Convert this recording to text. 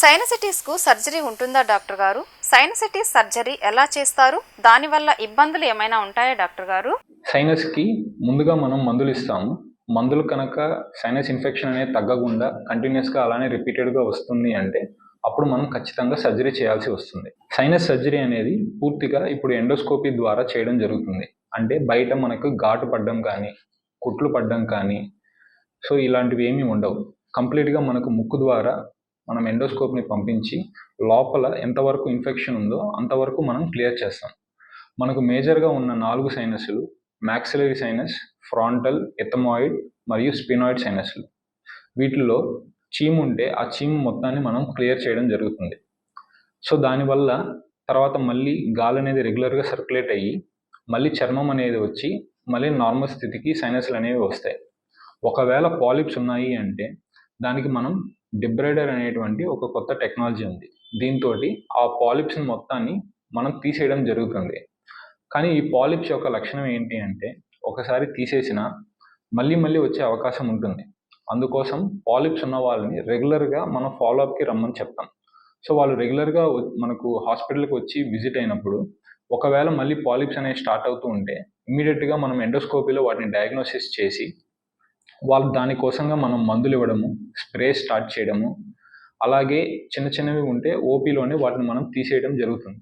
సైనసిటీస్కు surgery ఉంటుందా doctor గారు? సైనసిటీస్ surgery ఎలా చేస్తారు? దానివల్ల ఇబ్బందులు ఏమైనా ఉంటాయా డాక్టర్ గారు? సైనస్కి ముందుగా మనం మందులు ఇస్తాము. మందులు కనుక సైనస్ ఇన్ఫెక్షన్ అనేది తగ్గకుండా కంటిన్యూస్గా అలానే రిపీటెడ్గా వస్తుంది అంటే అప్పుడు మనం ఖచ్చితంగా సర్జరీ చేయాల్సి వస్తుంది. సైనస్ సర్జరీ అనేది పూర్తిగా ఇప్పుడు ఎండోస్కోపీ ద్వారా చేయడం జరుగుతుంది. అంటే బయట మనకు ఘాటు పడడం కానీ కుట్లు పడడం కానీ సో ఇలాంటివి ఏమీ ఉండవు. కంప్లీట్గా మనకు ముక్కు ద్వారా మనం ఎండోస్కోప్ని పంపించి లోపల ఎంతవరకు ఇన్ఫెక్షన్ ఉందో అంతవరకు మనం క్లియర్ చేస్తాం. మనకు మేజర్గా ఉన్న నాలుగు సైనస్లు మ్యాక్సిలరీ సైనస్ ఫ్రాంటల్ ఎథమాయిడ్ మరియు స్పినాయిడ్ సైనస్లు. వీటిలో చీము ఉంటే ఆ చీము మొత్తాన్ని మనం క్లియర్ చేయడం జరుగుతుంది. సో దానివల్ల తర్వాత మళ్ళీ గాలి అనేది రెగ్యులర్గా సర్క్యులేట్ అయ్యి మళ్ళీ చర్మం అనేది వచ్చి మళ్ళీ నార్మల్ స్థితికి సైనస్లు అనేవి వస్తాయి. ఒకవేళ పాలిప్స్ ఉన్నాయి అంటే దానికి మనం డిబ్రైడర్ అనేటువంటి ఒక కొత్త టెక్నాలజీ ఉంది. దీంతో ఆ పాలిప్స్ మొత్తాన్ని మనం తీసేయడం జరుగుతుంది. కానీ ఈ పాలిప్స్ యొక్క లక్షణం ఏంటి అంటే ఒకసారి తీసేసిన మళ్ళీ మళ్ళీ వచ్చే అవకాశం ఉంటుంది. అందుకోసం పాలిప్స్ ఉన్న వాళ్ళని రెగ్యులర్గా మనం ఫాలోఅప్కి రమ్మని చెప్తాం. సో వాళ్ళు రెగ్యులర్గా మనకు హాస్పిటల్కి వచ్చి విజిట్ అయినప్పుడు ఒకవేళ మళ్ళీ పాలిప్స్ అనేవి స్టార్ట్ అవుతూ ఉంటే ఇమీడియట్గా మనం ఎండోస్కోపీలో వాటిని డయాగ్నోసిస్ చేసి వాళ్ళు దానికోసంగా మనం మందులు ఇవ్వడము స్ప్రే స్టార్ట్ చేయడము అలాగే చిన్న చిన్నవి ఉంటే ఓపీలోనే వాటిని మనం తీసేయడం జరుగుతుంది.